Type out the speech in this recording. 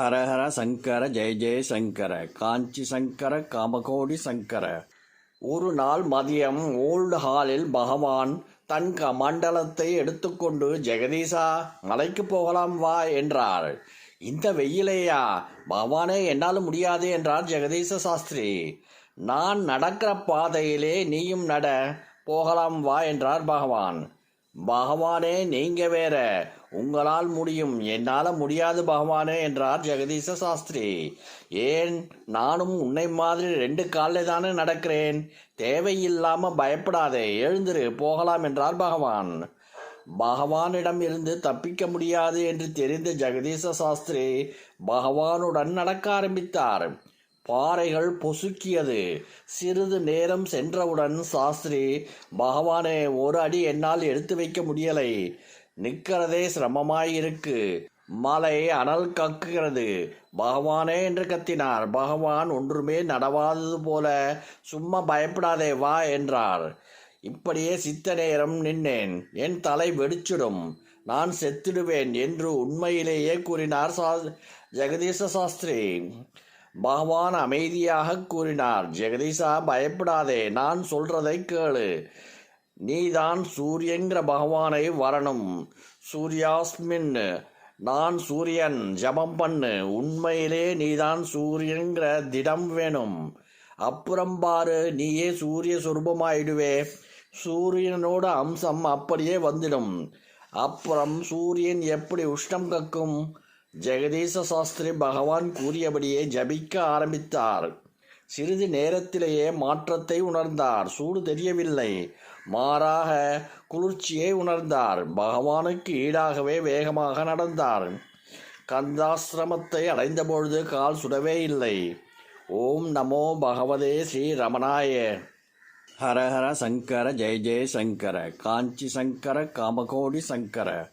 ஹரஹர சங்கர ஜெய ஜெய சங்கர காஞ்சி சங்கர காமகோடி சங்கர. ஒரு நாள் மதியம் ஓல்டு ஹாலில் பகவான் தன் மண்டலத்தை எடுத்துக்கொண்டு ஜெகதீசா மலைக்கு போகலாம் வா என்றார். இந்த வெயிலையா? பகவானே என்னால் முடியாது என்றார் ஜெகதீச சாஸ்திரி. நான் நடக்கிற பாதையிலே நீயும் நட போகலாம் வா என்றார் பகவான். பகவானே நீங்க வேற. உங்களால் முடியும். என்னால முடியாது பகவானே என்றார் ஜெகதீச சாஸ்திரி. ஏன்? நானும் உன்னை மாதிரி ரெண்டு காலில் தானே நடக்கிறேன். தேவையில்லாம பயப்படாதே. எழுந்திரு போகலாம் என்றார் பகவான். பகவானிடம் இருந்து தப்பிக்க முடியாது என்று தெரிந்த ஜெகதீச சாஸ்திரி பகவானுடன் நடக்க ஆரம்பித்தார். பாறைகள் பொசுக்கியது. சிறிது நேரம் சென்றவுடன் சாஸ்திரி பகவானே ஒரு அடி என்னால் எடுத்து வைக்க முடியலை. நிற்கிறதே சிரமமாயிருக்கு. மலை அனல் கக்குகிறது. பகவானே என்று கத்தினார். பகவான் ஒன்றுமே நடவாதது போல சும்மா பயப்படாதே வா என்றார். இப்படியே சித்த நேரம் நின்னேன் என் தலை வெடிச்சிடும். நான் செத்திடுவேன் என்று உண்மையிலேயே கூறினார் சா ஜெகதீச சாஸ்திரி. பகவான் அமைதியாக கூறினார். ஜெகதீஷா பயப்படாதே. நான் சொல்றதை கேளு. நீதான் சூரியங்கிற பகவானை வரணும். சூர்யாஸ்மின் நான் சூரியன். ஜபம் பண்ணு. உண்மையிலே நீதான் சூரியங்கிற திடம் வேணும். அப்புறம் பாரு நீயே சூரிய சுரூபமாயிடுவே. சூரியனோட அம்சம் அப்படியே வந்துடும். அப்புறம் சூரியன் எப்படி உஷ்ணம் கக்கும்? ஜெகதீச சாஸ்திரி பகவான் கூறியபடியே ஜபிக்க ஆரம்பித்தார். சிறிது நேரத்திலேயே மாற்றத்தை உணர்ந்தார். சூடு தெரியவில்லை. மாறாக குளிர்ச்சியை உணர்ந்தார். பகவானுக்கு ஈடாகவே வேகமாக நடந்தார். கந்தாசிரமத்தை அடைந்தபொழுது கால் சுடவே இல்லை. ஓம் நமோ பகவதே ஸ்ரீ ரமணாய. ஹரஹர சங்கர ஜெய ஜெய சங்கர காஞ்சி சங்கர காமகோடி சங்கர.